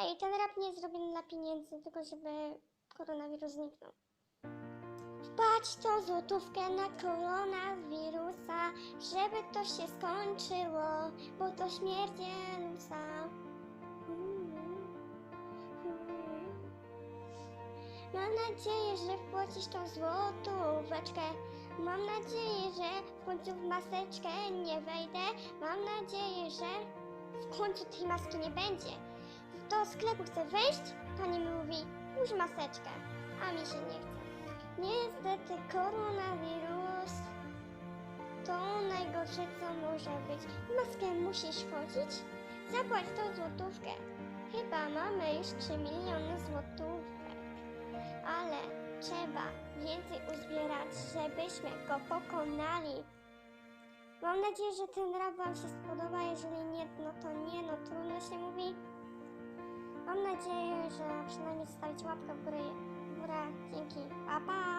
Hej, ten rap nie jest zrobiony dla pieniędzy, tylko żeby koronawirus zniknął. Wpłać tą złotówkę na koronawirusa, żeby to się skończyło, bo to śmierdzielusa. Mam nadzieję, że wpłacisz tą złotóweczkę. Mam nadzieję, że w końcu w maseczkę nie wejdę. Mam nadzieję, że w końcu tej maski nie będzie. Do sklepu chcę wejść, pani mówi, już maseczkę, a mi się nie chce. Niestety koronawirus to najgorsze co może być. Maskę musisz chodzić, zapłać tą złotówkę. Chyba mamy już 3 miliony złotówek, ale trzeba więcej uzbierać, żebyśmy go pokonali. Mam nadzieję, że ten rap Wam się spodoba. Jeżeli nie, no to nie, no trudno się mówi. Mam nadzieję, że przynajmniej zostawić łapkę w górę. w górę. Dzięki. Pa, pa!